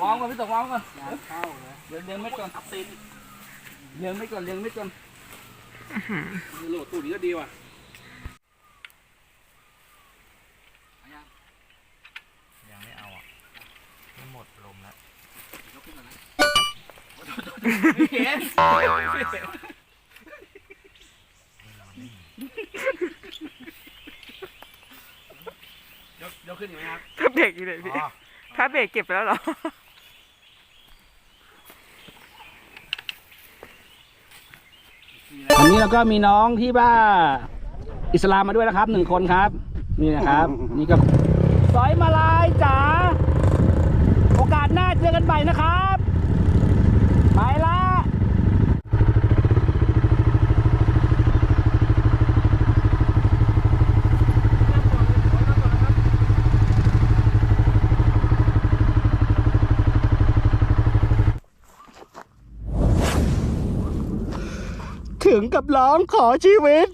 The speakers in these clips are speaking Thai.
วางก่อนพี่ตกวางก่อนเดี๋ยวเลี้ยงไม่ก่อนตีนเลี้ยงไม่ก่อนเลี้ยงไม่ก่อนโหลดตู้นี้ก็ดีว่ะยังไม่เอาอะไม่หมดลมแล้วไม่เห็นยกยกขึ้นอีกไหมครับถ้าเบรกอยู่ไหนพี่ ถ้าเบรกเก็บไปแล้วเหรอ วันนี้เราก็มีน้องที่บ้าอิสลามมาด้วยนะครับหนึ่งคนครับ นี่นะครับ นี่ก็สอยมาลายจ๋าโอกาสหน้าเจอกันใหม่นะครับ ไปละ ถึงกับร้องขอชีวิต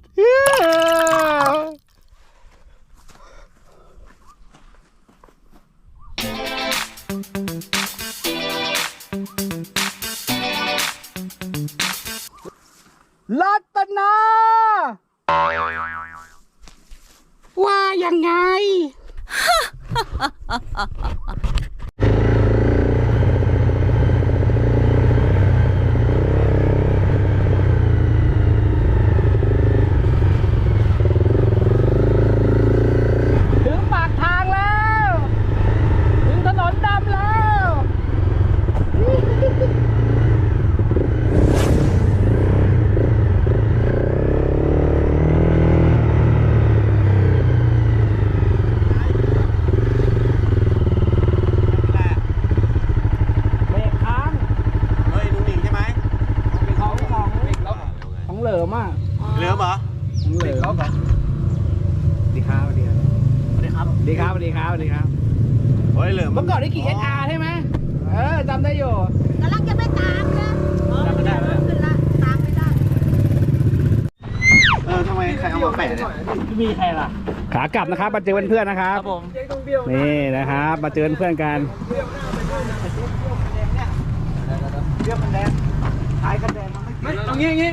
รัตนา ว่ายังไง ถึงปากทางแล้ว ถึงถนนดำแล้ว เบรกค้าง เฮ้ยลุงหนิงใช่ไหม เป็นของของ ของเหลิมอะเหลือเหรอของเหลิมดีครับดีครับสวัสดีครับดีครับดีครับดีครับเฮ้ยเหลือเมื่อก่อนได้ขี่ SR ใช่ไหมเออจำได้อยู่กำลังจะไปตามนะจำไม่ได้แล้วขึ้นละตามไม่ได้เออทำไมใครเอามาแปะเนี่ยมีใครล่ะขากลับนะครับมาเจอเพื่อนๆนะครับครับผมนี่นะครับมาเจอเพื่อนกันตรงนี้อย่างนี้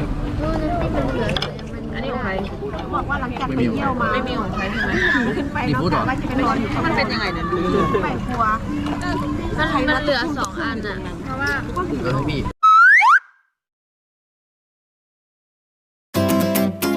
ว่าหลังจากไปเยี่ยวมาไม่มีของใครใช่ไหมขึ้นไปแล้วกะว่าจะไปนอนอยู่ข้างบมันเป็นยังไงเนี่ยขึ้นไปครัวมันมันเหลือสองอันอะเพราะว่าเออพี่